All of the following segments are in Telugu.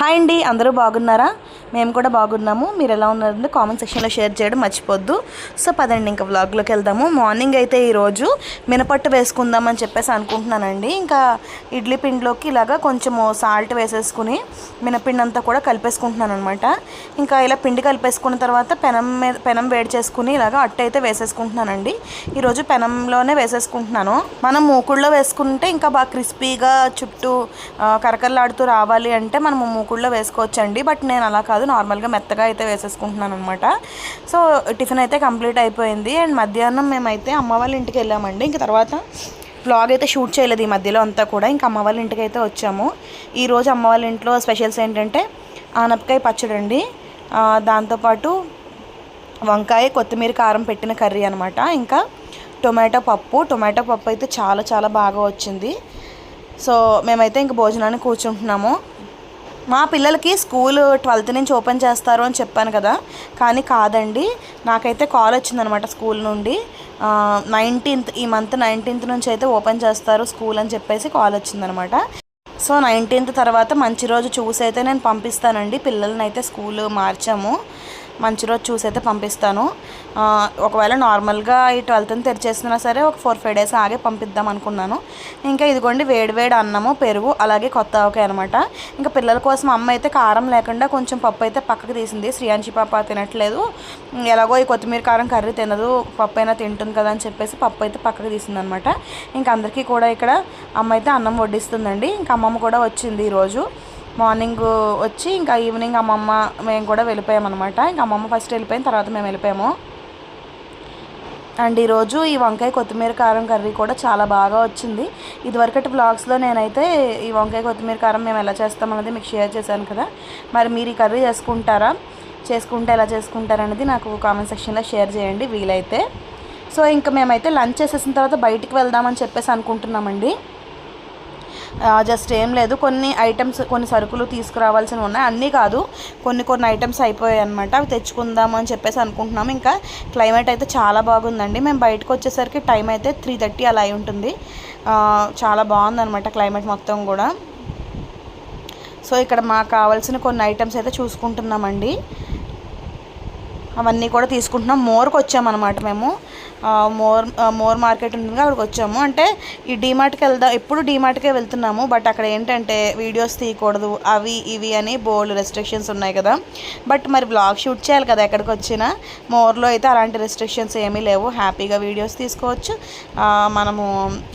హాయ్ అండి అందరూ బాగున్నారా? మేము కూడా బాగున్నాము. మీరు ఎలా ఉన్నారంటే కామెంట్ సెక్షన్లో షేర్ చేయడం మర్చిపోద్దు. సో పదండి ఇంకా వ్లాగ్లోకి వెళ్దాము. మార్నింగ్ అయితే ఈరోజు మినపట్టు వేసుకుందామని చెప్పేసి అనుకుంటున్నానండి. ఇంకా ఇడ్లీ పిండిలోకి ఇలాగా కొంచెము సాల్ట్ వేసేసుకుని మినపిండి అంతా కూడా కలిపేసుకుంటున్నాను అనమాట ఇంకా ఇలా పిండి కలిపేసుకున్న తర్వాత పెనం మీద పెనం వేడి చేసుకుని ఇలాగ అట్టు అయితే వేసేసుకుంటున్నానండి. ఈరోజు పెనంలోనే వేసేసుకుంటున్నాను. మనం మూకుళ్ళలో వేసుకుంటే ఇంకా బాగా క్రిస్పీగా చుట్టూ కరకరలాడుతూ రావాలి అంటే మనం మూకుళ్ళలో వేసుకోవచ్చండి. బట్ నేను అలా కాదు. నార్మల్గా మెత్తగా అయితే వేసేసుకుంటున్నాను అనమాట సో టిఫిన్ అయితే కంప్లీట్ అయిపోయింది. అండ్ మధ్యాహ్నం మేమైతే అమ్మ వాళ్ళ ఇంటికి వెళ్ళామండి. ఇంక తర్వాత బ్లాగ్ అయితే షూట్ చేయలేదు ఈ మధ్యలో అంతా కూడా. ఇంకా అమ్మ వాళ్ళ ఇంటికి అయితే వచ్చాము. ఈరోజు అమ్మ వాళ్ళ ఇంట్లో స్పెషల్స్ ఏంటంటే ఆనపకాయ పచ్చడి అండి. దాంతోపాటు వంకాయ కొత్తిమీర కారం పెట్టిన కర్రీ అనమాట ఇంకా టొమాటో పప్పు. టొమాటో పప్పు అయితే చాలా చాలా బాగా వచ్చింది. సో మేమైతే ఇంక భోజనానికి కూర్చుంటున్నాము. మా పిల్లలకి స్కూల్ ట్వెల్త్ నుంచి ఓపెన్ చేస్తారు అని చెప్పాను కదా. కానీ కాదండి నాకైతే కాల్ వచ్చిందనమాట స్కూల్ నుండి. నైన్టీన్త్ ఈ మంత్ నైన్టీన్త్ నుంచి అయితే ఓపెన్ చేస్తారు స్కూల్ అని చెప్పేసి కాల్ వచ్చిందనమాట. సో నైన్టీన్త్ తర్వాత మంచి రోజు చూసి అయితే నేను పంపిస్తానండి. పిల్లల్ని అయితే స్కూల్ మార్చాము. మంచి రోజు చూసి అయితే పంపిస్తాను ఒకవేళ నార్మల్గా ఈ ట్వెల్త్ని తెరిచేసినా సరే ఒక ఫోర్ ఫైవ్ డేస్ ఆగే పంపిద్దాం అనుకున్నాను. ఇంకా ఇదిగోండి వేడి వేడి అన్నము పెరుగు అలాగే కొత్త ఆవకాయ అనమాట ఇంకా పిల్లల కోసం అమ్మ అయితే కారం లేకుండా కొంచెం పప్పు అయితే పక్కకు తీసింది. శ్రీయాంచి పాప తినట్లేదు. ఎలాగో ఈ కొత్తిమీర కారం కర్రీ తినదు పప్పు అయినా తింటుంది కదా అని చెప్పేసి పప్పు అయితే పక్కకు తీసింది అనమాట ఇంకా అందరికీ కూడా ఇక్కడ అమ్మ అయితే అన్నం వడ్డిస్తుందండి. ఇంకా అమ్మమ్మ కూడా వచ్చింది ఈరోజు. మార్నింగ్ వచ్చి ఇంకా ఈవినింగ్ అమ్మమ్మ మేము కూడా వెళ్ళిపోయామన్నమాట ఇంకా అమ్మమ్మ ఫస్ట్ వెళ్ళిపోయిన తర్వాత మేము వెళ్ళిపోయాము. అండ్ ఈరోజు ఈ వంకాయ కొత్తిమీర కారం కర్రీ కూడా చాలా బాగా వచ్చింది. ఇదివరకటి బ్లాగ్స్లో నేనైతే ఈ వంకాయ కొత్తిమీర కారం మేము ఎలా చేస్తామన్నది మీకు షేర్ చేశాను కదా. మరి మీరు ఈ కర్రీ చేసుకుంటారా? చేసుకుంటే ఎలా చేసుకుంటారనేది నాకు కామెంట్ సెక్షన్లో షేర్ చేయండి వీలైతే. సో ఇంకా మేమైతే లంచ్ చేసేసిన తర్వాత బయటికి వెళ్దామని చెప్పేసి అనుకుంటున్నామండి. జస్ట్ ఏం లేదు. కొన్ని ఐటమ్స్ కొన్ని సరుకులు తీసుకురావాల్సినవి ఉన్నాయి. అన్నీ కాదు కొన్ని కొన్ని ఐటమ్స్ అయిపోయాయి అనమాట అవి తెచ్చుకుందాము అని చెప్పేసి అనుకుంటున్నాము ఇంకా క్లైమేట్ అయితే చాలా బాగుందండి. మేము బయటకు వచ్చేసరికి టైం అయితే త్రీ థర్టీ అలా అయి ఉంటుంది. చాలా బాగుందనమాట క్లైమేట్ మొత్తం కూడా. సో ఇక్కడ మాకు కావాల్సిన కొన్ని ఐటమ్స్ అయితే చూసుకుంటున్నామండి. అవన్నీ కూడా తీసుకుంటున్నాం. మోర్కి వచ్చామన్నమాట మేము. మోర్ మోర్ మార్కెట్ ఉంటుంది అక్కడికి వచ్చాము. అంటే ఈ డీమార్ట్కి వెళ్దాం ఎప్పుడు డీమార్ట్కే వెళ్తున్నాము. బట్ అక్కడ ఏంటంటే వీడియోస్ తీయకూడదు. అవి ఇవి అని బోల్డ్ రెస్ట్రిక్షన్స్ ఉన్నాయి కదా. బట్ మరి బ్లాగ్ షూట్ చేయాలి కదా ఎక్కడికి వచ్చినా. మోర్లో అయితే అలాంటి రెస్ట్రిక్షన్స్ ఏమీ లేవు. హ్యాపీగా వీడియోస్ తీసుకోవచ్చు. మనము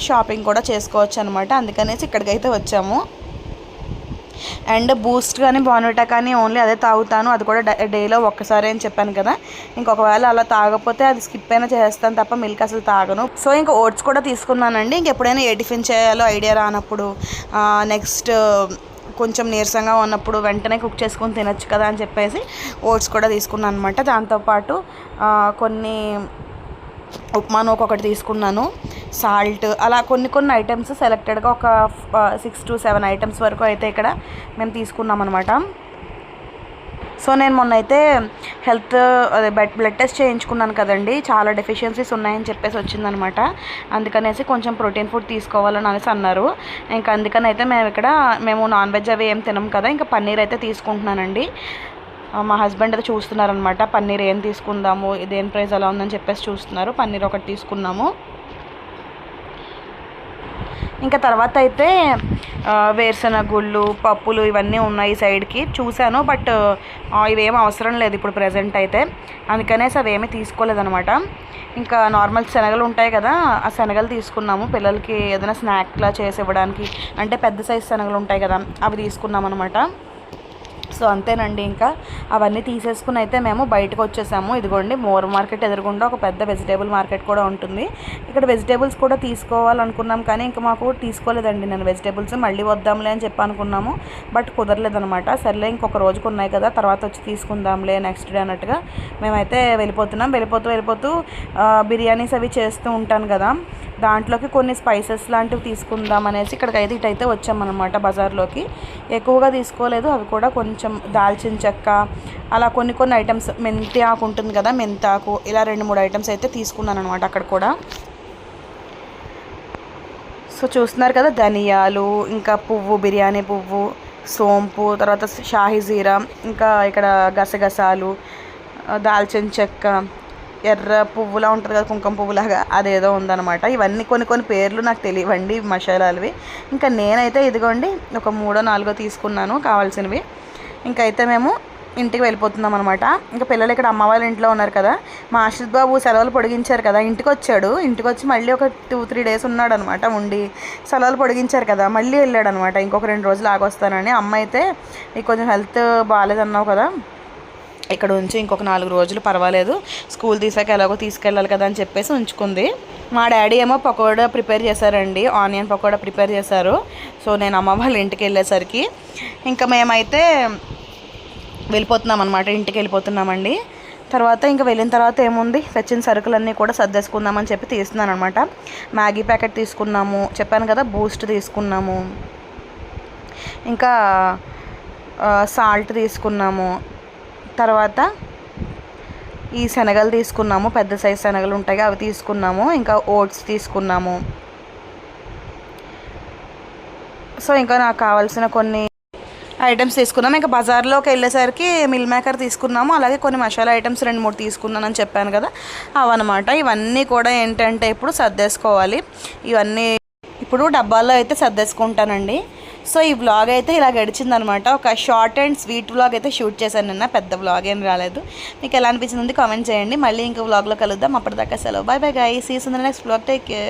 షాపింగ్ కూడా చేసుకోవచ్చు అనమాట అందుకనేసి ఇక్కడికైతే వచ్చాము. అండ్ బూస్ట్ కానీ బాన్విటా కానీ ఓన్లీ అదే తాగుతాను. అది కూడా డే- డేలో ఒక్కసారి అని చెప్పాను కదా. ఇంకొకవేళ అలా తాగకపోతే అది స్కిప్ అయినా చేస్తాను తప్ప మిల్క్ అసలు తాగను. సో ఇంకా ఓట్స్ కూడా తీసుకున్నానండి. ఇంకెప్పుడైనా ఏ టిఫిన్ చేయాలో ఐడియా రానప్పుడు నెక్స్ట్ కొంచెం నీరసంగా ఉన్నప్పుడు వెంటనే కుక్ చేసుకొని తినచ్చు కదా అని చెప్పేసి ఓట్స్ కూడా తీసుకున్నాను అనమాట దాంతోపాటు కొన్ని ఉప్మాను ఒక్కొక్కటి తీసుకున్నాను. సాల్ట్ అలా కొన్ని కొన్ని ఐటమ్స్ సెలెక్టెడ్గా ఒక సిక్స్ టు సెవెన్ ఐటమ్స్ వరకు అయితే ఇక్కడ మేము తీసుకున్నాం అనమాట సో నేను మొన్న అయితే హెల్త్ అదే బెడ్ బ్లడ్ టెస్ట్ చేయించుకున్నాను కదండి. చాలా డెఫిషియన్సీస్ ఉన్నాయని చెప్పేసి వచ్చిందనమాట అందుకనేసి కొంచెం ప్రోటీన్ ఫుడ్ తీసుకోవాలని అనేసి అన్నారు. ఇంకా అందుకని అయితే మేము ఇక్కడ మేము నాన్ వెజ్ అవి ఏం తినం కదా ఇంకా పన్నీర్ అయితే తీసుకుంటున్నానండి. మా హస్బెండ్ అయితే చూస్తున్నారనమాట పన్నీర్ ఏం తీసుకుందాము ఇదేం ప్రైస్ అలా ఉందని చెప్పేసి చూస్తున్నారు. పన్నీర్ ఒకటి తీసుకున్నాము. ఇంకా తర్వాత అయితే వేరుశనగుళ్ళు గుళ్ళు పప్పులు ఇవన్నీ ఉన్నాయి సైడ్కి. చూశాను బట్ ఇవేం అవసరం లేదు ఇప్పుడు ప్రజెంట్ అయితే. అందుకనేసి అవేమీ తీసుకోలేదనమాట ఇంకా నార్మల్ శనగలు ఉంటాయి కదా ఆ శనగలు తీసుకున్నాము. పిల్లలకి ఏదైనా స్నాక్లా చేసి ఇవ్వడానికి అంటే పెద్ద సైజు శనగలు ఉంటాయి కదా అవి తీసుకున్నాం అనమాట సో అంతేనండి ఇంకా. అవన్నీ తీసేసుకుని అయితే మేము బయటకు వచ్చేసాము. ఇదిగోండి మోర్ మార్కెట్ ఎదురుగుండా ఒక పెద్ద వెజిటేబుల్ మార్కెట్ కూడా ఉంటుంది. ఇక్కడ వెజిటేబుల్స్ కూడా తీసుకోవాలనుకున్నాం కానీ ఇంకా మాకు తీసుకోలేదండి. నేను వెజిటేబుల్స్ మళ్ళీ వద్దాంలే అని చెప్పి అనుకున్నాము. బట్ కుదరలేదనమాట సర్లే ఇంకొక రోజుకు ఉన్నాయి కదా తర్వాత వచ్చి తీసుకుందాంలే నెక్స్ట్ డే అన్నట్టుగా మేమైతే వెళ్ళిపోతున్నాం. వెళ్ళిపోతూ వెళ్ళిపోతూ బిర్యానీస్ అవి చేస్తూ ఉంటాను కదా. దాంట్లోకి కొన్ని స్పైసెస్ లాంటివి తీసుకుందాం అనేసి ఇక్కడికి అయితే ఇటైతే వచ్చామన్నమాట బజార్లోకి. ఎక్కువగా తీసుకోలేదు అవి కూడా కొంచెం దాల్చిన చెక్క అలా కొన్ని కొన్ని ఐటమ్స్ మెంతి ఆకు ఉంటుంది కదా మెంతాకు ఇలా రెండు మూడు ఐటమ్స్ అయితే తీసుకున్నాను అనమాట అక్కడ కూడా. సో చూస్తున్నారు కదా ధనియాలు ఇంకా పువ్వు బిర్యానీ పువ్వు సోంపు తర్వాత షాహీ జీరా ఇంకా ఇక్కడ గసగసాలు దాల్చిన చెక్క ఎర్ర పువ్వులా ఉంటుంది కదా కుంకుమ పువ్వులాగా. అదేదో ఉందనమాట ఇవన్నీ కొన్ని కొన్ని పేర్లు నాకు తెలియవండి మసాలాలవి. ఇంకా నేనైతే ఇదిగోండి ఒక మూడో నాలుగో తీసుకున్నాను కావాల్సినవి. ఇంకా అయితే మేము ఇంటికి వెళ్ళిపోతున్నాం అనమాట ఇంకా పిల్లలు ఇక్కడ అమ్మ వాళ్ళ ఇంట్లో ఉన్నారు కదా. మా ఆశిత్ బాబు సెలవులు పొడిగించారు కదా ఇంటికి వచ్చాడు ఇంటికి వచ్చి మళ్ళీ ఒక టూ త్రీ డేస్ ఉన్నాడు అనమాట ఉండి. సెలవులు పొడిగించారు కదా మళ్ళీ వెళ్ళాడు అనమాట ఇంకొక రెండు రోజులు ఆగొస్తానని. అమ్మ అయితే నీకు కొంచెం హెల్త్ బాగాలేదన్నావు కదా ఇక్కడ ఉంచి ఇంకొక నాలుగు రోజులు పర్వాలేదు. స్కూల్ తీసాక ఎలాగో తీసుకెళ్ళాలి కదా అని చెప్పేసి ఉంచుకుంది. మా డాడీ ఏమో పకోడా ప్రిపేర్ చేశారండి. ఆనియన్ పకోడా ప్రిపేర్ చేశారు. సో నేను అమ్మ వాళ్ళ ఇంటికి వెళ్ళేసరికి ఇంకా మేమైతే వెళ్ళిపోతున్నాం అనమాట ఇంటికి వెళ్ళిపోతున్నామండి. తర్వాత ఇంకా వెళ్ళిన తర్వాత ఏముంది? తెచ్చిన సరుకులన్నీ కూడా సర్దేసుకుందామని చెప్పి తీస్తున్నాను అనమాట మ్యాగీ ప్యాకెట్ తీసుకున్నాము. చెప్పాను కదా బూస్ట్ తీసుకున్నాము. ఇంకా సాల్ట్ తీసుకున్నాము. తర్వాత ఈ శనగలు తీసుకున్నాము పెద్ద సైజ్ శనగలు ఉంటాయి అవి తీసుకున్నాము ఇంకా ఓట్స్ తీసుకున్నాము. సో ఇంకా నాకు కావాల్సిన కొన్ని ఐటమ్స్ తీసుకున్నాము. ఇంకా బజార్లోకి వెళ్ళేసరికి మిల్ మేకర్ తీసుకున్నాము అలాగే కొన్ని మసాలా ఐటమ్స్ రెండు మూడు తీసుకున్నానని చెప్పాను కదా అవన్నమాట. ఇవన్నీ కూడా ఏంటంటే ఇప్పుడు సర్దేసుకోవాలి. ఇవన్నీ ఇప్పుడు డబ్బాల్లో అయితే సర్దేసుకుంటానండి. సో ఈ వ్లాగ్ అయితే ఇలా గడిచిందనమాట. ఒక షార్ట్ అండ్ స్వీట్ వ్లాగ్ అయితే షూట్ చేశాను నిన్న. పెద్ద వ్లాగ్ ఏం రాలేదు. మీకు ఎలా అనిపించింది? కామెంట్ చేయండి. మళ్ళీ ఇంకో వ్లాగ్లో కలుద్దాం. అప్పటిదాకా సెలవు. Bye bye guys see next vlog take care